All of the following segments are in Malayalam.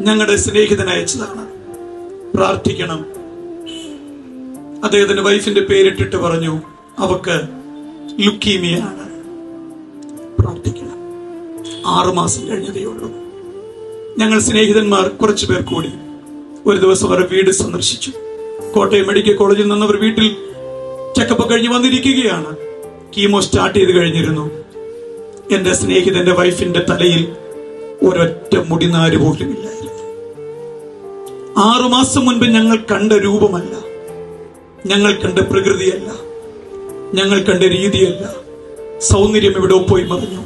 ഞങ്ങളുടെ സ്നേഹിതൻ അയച്ചതാണ്. പ്രാർത്ഥിക്കണം. അദ്ദേഹത്തിന്റെ വൈഫിന്റെ പേരിട്ടിട്ട് പറഞ്ഞു അവക്ക് ലുക്കീമിയാണ് പ്രാർത്ഥിക്കണം. ആറുമാസം കഴിഞ്ഞതേ ഉള്ളൂ. ഞങ്ങൾ സ്നേഹിതന്മാർ കുറച്ചു പേർ കൂടി ഒരു ദിവസം അവരുടെ വീട് സന്ദർശിച്ചു. കോട്ടയം മെഡിക്കൽ കോളേജിൽ നിന്ന് അവർ വീട്ടിൽ ചെക്കപ്പ് കഴിഞ്ഞ് വന്നിരിക്കുകയാണ്. കീമോ സ്റ്റാർട്ട് ചെയ്ത് കഴിഞ്ഞിരുന്നു. എന്റെ സ്നേഹിതന്റെ വൈഫിന്റെ തലയിൽ ഒരൊറ്റ മുടിനാര് പോലും ഇല്ലായിരുന്നു ആറുമാസം മുൻപ് ഞങ്ങൾ കണ്ട രൂപമല്ല. ഞങ്ങൾ കണ്ട പ്രകൃതിയല്ല. ഞങ്ങൾ കണ്ട രീതിയല്ല. സൗന്ദര്യം എവിടെ പോയി മറിഞ്ഞു.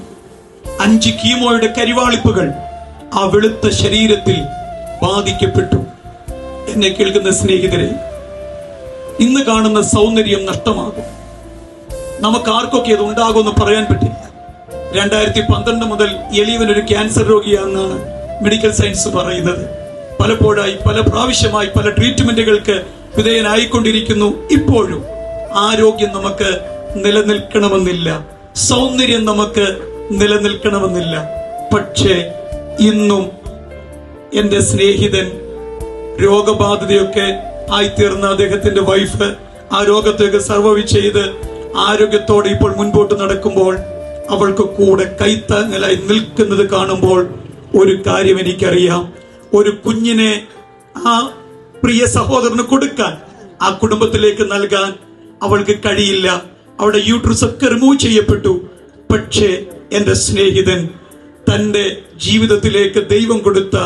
അഞ്ച് കീമോയുടെ കരിവാളിപ്പുകൾ ആ വെളുത്ത ശരീരത്തിൽ ബാധിക്കപ്പെട്ടു. എന്നെ കേൾക്കുന്ന സ്നേഹിതരെ ഇന്ന് കാണുന്ന സൗന്ദര്യം നഷ്ടമാകും. നമുക്ക് ആർക്കൊക്കെ അത് ഉണ്ടാകുമെന്ന് പറയാൻ പറ്റില്ല. രണ്ടായിരത്തി പന്ത്രണ്ട് മുതൽ എലിയവൻ ഒരു ക്യാൻസർ രോഗിയാണെന്നാണ് മെഡിക്കൽ സയൻസ് പറയുന്നത്. പലപ്പോഴായി പല പ്രാവശ്യമായി പല ട്രീറ്റ്മെന്റുകൾക്ക് വിധേയനായിക്കൊണ്ടിരിക്കുന്നു. ഇപ്പോഴും ആരോഗ്യം നമുക്ക് നിലനിൽക്കണമെന്നില്ല. സൗന്ദര്യം നമുക്ക് നിലനിൽക്കണമെന്നില്ല. പക്ഷേ ഇന്നും എന്റെ സ്നേഹിതൻ രോഗബാധിതയൊക്കെ ആയിത്തീർന്ന അദ്ദേഹത്തിന്റെ വൈഫ് ആ രോഗത്തെയൊക്കെ സർവൈവ് ചെയ്ത് ആരോഗ്യത്തോടെ ഇപ്പോൾ മുൻപോട്ട് നടക്കുമ്പോൾ അവൾക്ക് കൂടെ കൈത്താങ്ങലായി നിൽക്കുന്നത് കാണുമ്പോൾ ഒരു കാര്യം എനിക്കറിയാം. ഒരു കുഞ്ഞിനെ ആ പ്രിയ സഹോദരന് കൊടുക്കാൻ ആ കുടുംബത്തിലേക്ക് നൽകാൻ അവൾക്ക് കഴിയില്ല. അവളുടെ യൂട്രസ് ഒക്കെ റിമൂവ് ചെയ്യപ്പെട്ടു. പക്ഷേ എന്റെ സ്നേഹിതൻ തന്റെ ജീവിതത്തിലേക്ക് ദൈവം കൊടുത്ത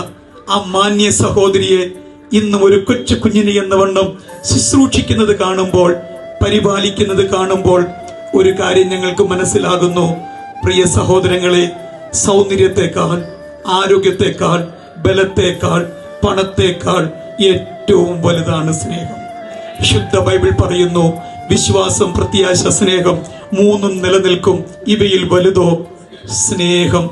ആ മാന്യ സഹോദരിയെ ഇന്നും ഒരു കൊച്ചു കുഞ്ഞിനെ എന്ന വണ്ണം ശുശ്രൂഷിക്കുന്നത് കാണുമ്പോൾ പരിപാലിക്കുന്നത് കാണുമ്പോൾ ഒരു കാര്യം ഞങ്ങൾക്ക് മനസ്സിലാകുന്നു. പ്രിയ സഹോദരങ്ങളെ സൗന്ദര്യത്തെക്കാൾ ആരോഗ്യത്തെക്കാൾ ബലത്തെക്കാൾ പണത്തേക്കാൾ ഏറ്റവും വലുതാണ് സ്നേഹം. ശുദ്ധ ബൈബിൾ പറയുന്നു വിശ്വാസം പ്രത്യാശ സ്നേഹം മൂന്നും നിലനിൽക്കും. ഇവയിൽ വലുതോ സ്നേഹം